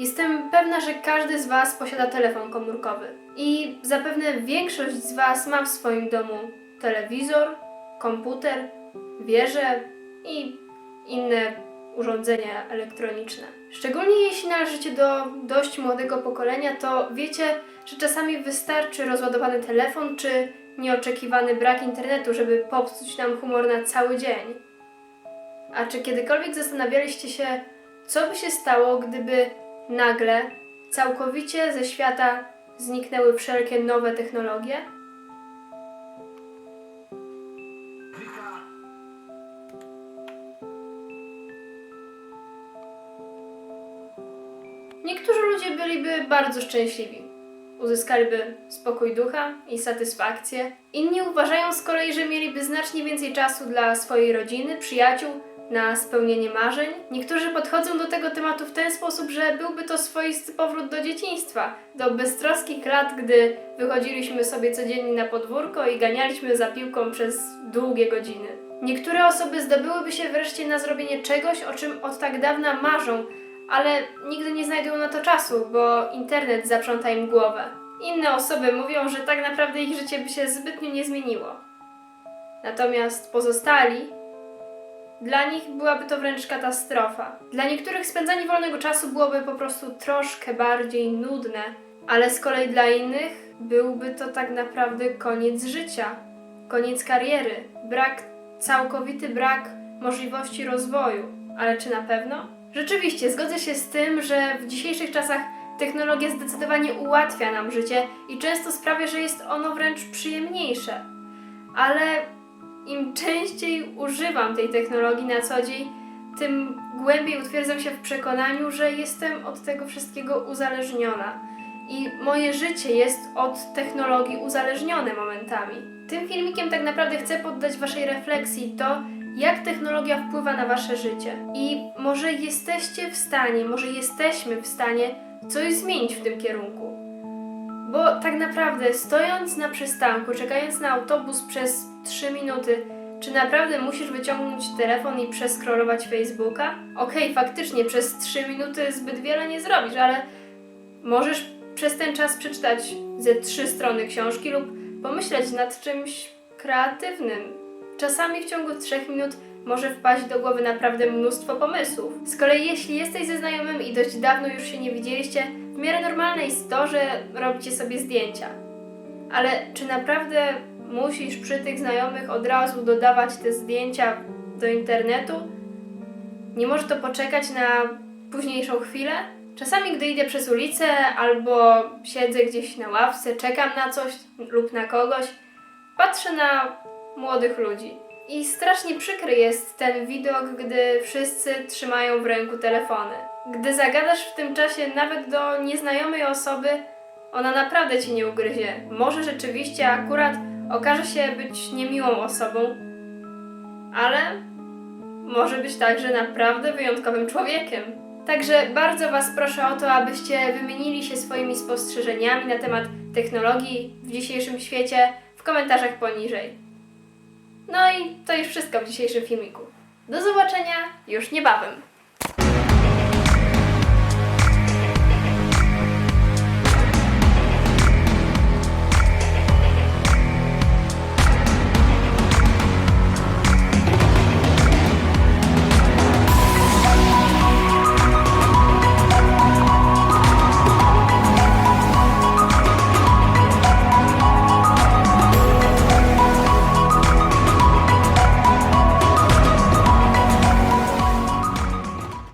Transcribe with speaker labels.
Speaker 1: Jestem pewna, że każdy z Was posiada telefon komórkowy i zapewne większość z Was ma w swoim domu telewizor, komputer, wieżę i inne urządzenia elektroniczne. Szczególnie jeśli należycie do dość młodego pokolenia, to wiecie, że czasami wystarczy rozładowany telefon czy nieoczekiwany brak internetu, żeby popsuć nam humor na cały dzień. A czy kiedykolwiek zastanawialiście się, co by się stało, gdyby nagle, całkowicie ze świata zniknęły wszelkie nowe technologie? Niektórzy ludzie byliby bardzo szczęśliwi. Uzyskaliby spokój ducha i satysfakcję. Inni uważają z kolei, że mieliby znacznie więcej czasu dla swojej rodziny, przyjaciół, na spełnienie marzeń. Niektórzy podchodzą do tego tematu w ten sposób, że byłby to swoisty powrót do dzieciństwa, do beztroskich lat, gdy wychodziliśmy sobie codziennie na podwórko i ganialiśmy za piłką przez długie godziny. Niektóre osoby zdobyłyby się wreszcie na zrobienie czegoś, o czym od tak dawna marzą, ale nigdy nie znajdują na to czasu, bo internet zaprząta im głowę. Inne osoby mówią, że tak naprawdę ich życie by się zbytnio nie zmieniło. Natomiast pozostali dla nich byłaby to wręcz katastrofa. Dla niektórych spędzanie wolnego czasu byłoby po prostu troszkę bardziej nudne, ale z kolei dla innych byłby to tak naprawdę koniec życia, koniec kariery, brak, całkowity brak możliwości rozwoju. Ale czy na pewno? Rzeczywiście, zgodzę się z tym, że w dzisiejszych czasach technologia zdecydowanie ułatwia nam życie i często sprawia, że jest ono wręcz przyjemniejsze. Ale im częściej używam tej technologii na co dzień, tym głębiej utwierdzam się w przekonaniu, że jestem od tego wszystkiego uzależniona. I moje życie jest od technologii uzależnione momentami. Tym filmikiem tak naprawdę chcę poddać Waszej refleksji to, jak technologia wpływa na Wasze życie. I może jesteście w stanie, może jesteśmy w stanie coś zmienić w tym kierunku. Bo tak naprawdę, stojąc na przystanku, czekając na autobus przez 3 minuty, czy naprawdę musisz wyciągnąć telefon i przeskrolować Facebooka? Okej, faktycznie przez 3 minuty zbyt wiele nie zrobisz, ale możesz przez ten czas przeczytać ze trzy strony książki lub pomyśleć nad czymś kreatywnym. Czasami w ciągu 3 minut może wpaść do głowy naprawdę mnóstwo pomysłów. Z kolei jeśli jesteś ze znajomym i dość dawno już się nie widzieliście, miarę normalne jest to, że robicie sobie zdjęcia. Ale czy naprawdę musisz przy tych znajomych od razu dodawać te zdjęcia do internetu? Nie może to poczekać na późniejszą chwilę? Czasami, gdy idę przez ulicę albo siedzę gdzieś na ławce, czekam na coś lub na kogoś, patrzę na młodych ludzi. I strasznie przykry jest ten widok, gdy wszyscy trzymają w ręku telefony. Gdy zagadasz w tym czasie nawet do nieznajomej osoby, ona naprawdę cię nie ugryzie. Może rzeczywiście akurat okaże się być niemiłą osobą, ale może być także naprawdę wyjątkowym człowiekiem. Także bardzo Was proszę o to, abyście wymienili się swoimi spostrzeżeniami na temat technologii w dzisiejszym świecie w komentarzach poniżej. No i to już wszystko w dzisiejszym filmiku. Do zobaczenia już niebawem.